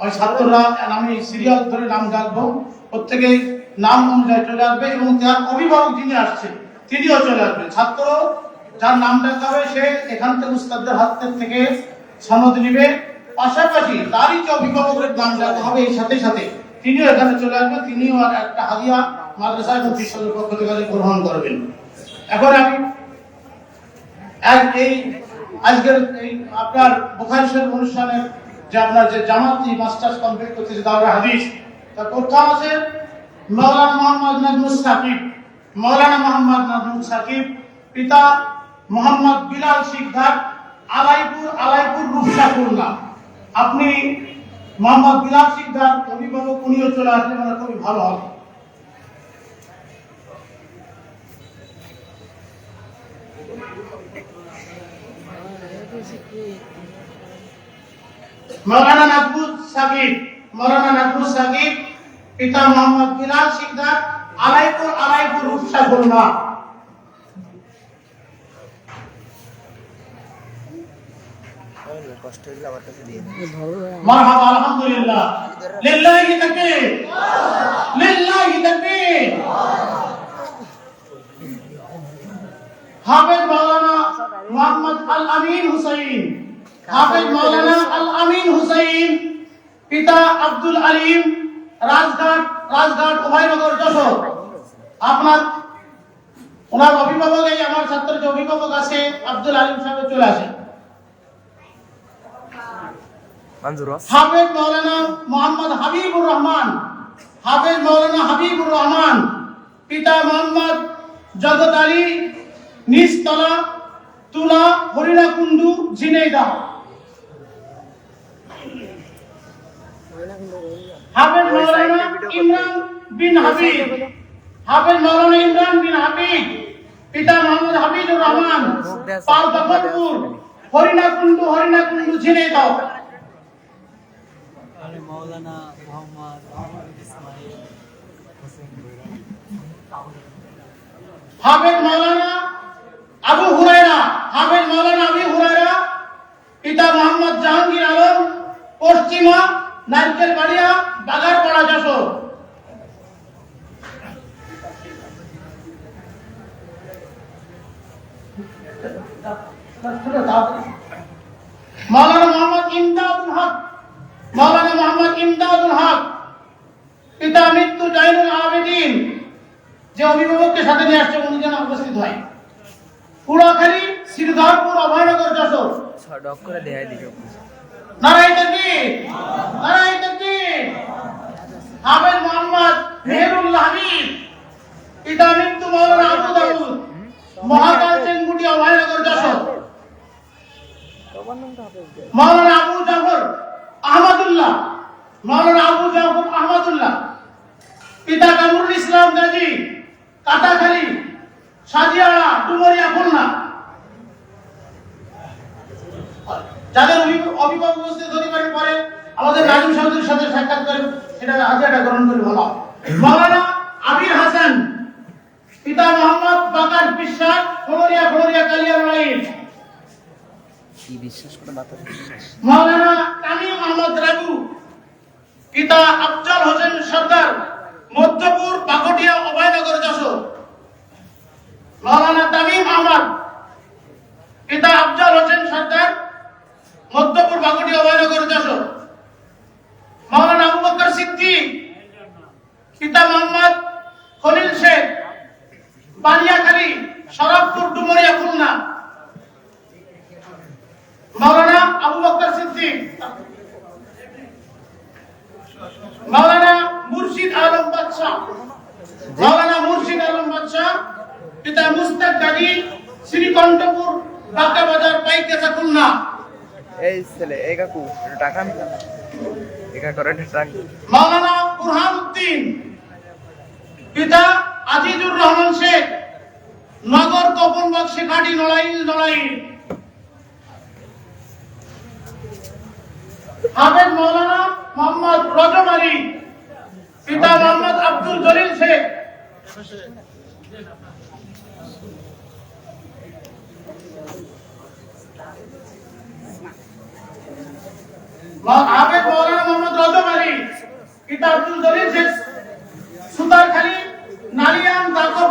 ওই ছাত্ররা আমি সিরিয়াল ধরে নাম ডাকবো। প্রত্যেকে নাম অনুযায়ী চলে আসবে এবং তার অভিভাবক যিনি আসছে তিনিও চলে আসবে ছাত্র যার নাম ডাকা হবে সে এখান থেকে উস্তাদদের হাত থেকে সনদ নিবে। পাশাপাশি তারই যে অভিভাবকের নাম ডাকা হবে এই সাথে সাথে তিনিও এখানে চলে আসবেন। তিনিও আর একটা হাদিয়া মাদ্রাসা এবং শিক্ষকের পক্ষ থেকে গ্রহণ করবেন। এখন আমি এক এই আজকের এই আপনার বুখারি শরীফ অনুষ্ঠানের যে আপনার যে জামাতি মাস্টার্স কমপ্লিট করতেছে দাওরা হাদিস, তার প্রথম আছে মৌলানা মোহাম্মদ নাজমুল সাকিব। মৌলানা মোহাম্মদ নাজমুল সাকিব, পিতা মোহাম্মদ বিলাল শিকদার, আলাইপুর আলাইপুর রূপসাপুরনা আপনি মোহাম্মদ বিলাল শিকদার অভিভাবক, উনিও চলে আসলে মানে খুবই ভালো হবে। মৌলানা নাজমুল সাকিব, মৌলানা নাজমুল সাকিব, পিতা মোহাম্মদ বিলাল শিকদার আলাইপুর আলাইপুর হাফেজ মাওলানা মোহাম্মদ আল আমিন হুসাইন। হাফেজ মাওলানা আল আমিন হুসাইন পিতা আব্দুল আলিম রাজঘাট রাজঘাট উভয়নগর যশোর। আপনার ওনার অভিভাবক এই আমার ছাত্রের যে অভিভাবক আছে আব্দুল আলিম সাহেব চলে মঞ্জুর হাফেজ মৌলানা মোহাম্মদ হাবিবুর রহমান হাফেজ মৌলানা হাবিবুর রহমান পিতা মোহাম্মদ জগত আলী নিচতলা তুলা হরিণাকুণ্ডু ঝিনাইদহ। হাফেজ মৌলানা ইমরান বিন হাবিব। হাফেজ মৌলানা ইমরান বিন হাবিব। পিতা মোহাম্মদ হাবিবুর রহমান। পাল বখতপুর হরিণাকুণ্ডু হরিণাকুণ্ডু ঝিনাইদহ আমি মৌলানা মোহাম্মদ মোহাম্মদ ইসমাইল হোসেন হাফেজ মাওলানা আবু হুরায়রা। হাফেজ মাওলানা আবু হুরায়রা। পিতা মোহাম্মদ জাহাঙ্গীর আলম। পশ্চিমা নারকেল বাড়িয়া মোহাম্মদ ইমদাদুল হক, মাওলানা মৃত্যু যে অভিভাবককে সাথে নিয়ে আসছে, উনি উপস্থিত হয়। পুরাখালী শ্রীধরপুর অভয়নগর যশোর। ডক করে দেখাই দিকে নারাই তকবীর। নারাই তকবীর। হাফেজ মোহাম্মদ মেহরুল্লাহ হাবিব পিতা মৃত্যু মৌলানা আবু দাউদ। মহাকাল চেঙ্গুটি অভয়নগর যশোর মৌলানা আবু জাফর আহমদুল্লাহ। মৌলানা আবু জাফর আহমদুল্লাহ। পিতা কামরুল ইসলাম গাজী কাটাখালী সাজিয়াড়া ডুমরিয়া, খুলনা। যাদের অভিভাবক উপস্থিত হতে পারেন পরে আমাদের নাজিম সাহেবের সাথে সাক্ষাৎ করে সেটা হাজিরাটা গ্রহণ করে ভালো হবে। মৌলানা আবির হাসান পিতা মোহাম্মদ বাকার বিশ্বাস খোলরিয়া খোলরিয়া কালিয়া রাইল কি বিশ্বাস করে বাতাস বিশ্বাস মৌলানা তামিম আহমদ রাবু পিতা আফজল হোসেন সর্দার মধ্যপুর বাকটিয়া অভয়নগর যশোর মৌলানা তামিম আহমদ পিতা আফজল হোসেন সর্দার মধ্যপুর বাকটিয়া অভয়নগর যশোর মৌলানা আবু বকর সিদ্দিক পিতা মোহাম্মদ খলিল শেখ বানিয়াখালী শরফপুর ডুমরিয়া খুলনা। মাওলানা আবু বকর সিদ্দিক। মাওলানা মুর্শিদ আলম বাদশাহ। মাওলানা মুর্শিদ আলম বাদশাহ পিতা মুস্তাক গাজী শ্রীকণ্ঠপুর ঢাকা বাজার পাইকেসা খুলনা। এই ছেলে এই কাকু টাকা একা মাওলানা বুরহান উদ্দিন। পিতা আজিজুর রহমান শেখ, নগর কপনবাগ শেখাটি নড়াইল নড়াইল। হাফেজ মৌলানা মোহাম্মদ রজব আলী, পিতা মোহাম্মদ আব্দুল জলিল শেখ। হাফেজ মৌলানা মোহাম্মদ রজব আব্দুল জলিল শেখ।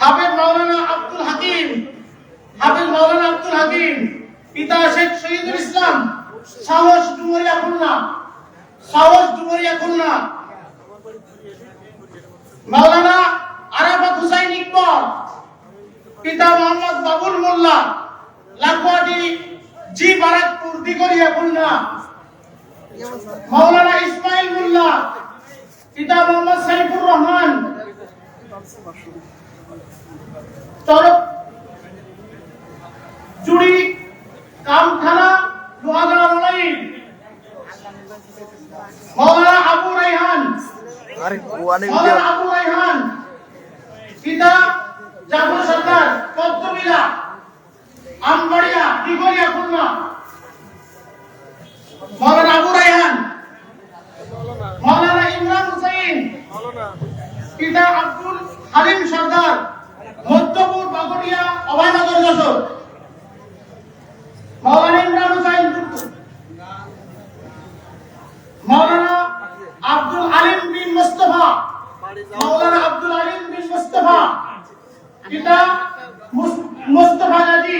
হাফেজ মাওলানা আব্দুল হাকিম, হাফেজ মাওলানা আব্দুল হাকিম, পিতা শেখ শহীদুল ইসলাম, সাহস ডুমরিয়া খুলনা, সাহস ডুমরিয়া খুলনা। মাওলানা আরাফাত হুসাইন ইকবল, পিতা মোহাম্মদ বাবুল মোল্লা, লাখোয়াটি জি বারাকপুর দিগরিয়া খুলনা। মাওলানা ইসমাইল রহমান তরফ চুরি কামখানা লোহাগড়া মলাইন মাওলানা আবু রাইহান মাওলানা আবু রাইহান পিতা জাফর সরকার পদ্মবিলা আমবাড়িয়া দিগরিয়া খুলনা মাওলানা আবু রাইহান মাওলানা ইমরান হুসাইন পিতা আব্দুল হালিম সরকার মধ্যপুর বাগড়িয়া অভয়নগর যশোর মাওলানা ইমরান হুসাইন মাওলানা আব্দুল আলিম বিন মুস্তফা। মাওলানা আব্দুল আলিম বিন মুস্তফা। পিতা মুস- মুস্তফা গাজী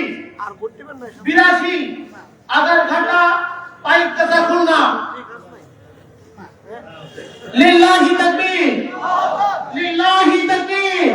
বিরাশি আগারঘাটা পাইককাছা খুলনা। লিল্লাহি তাকবীর। লিল্লাহি তাকবীর।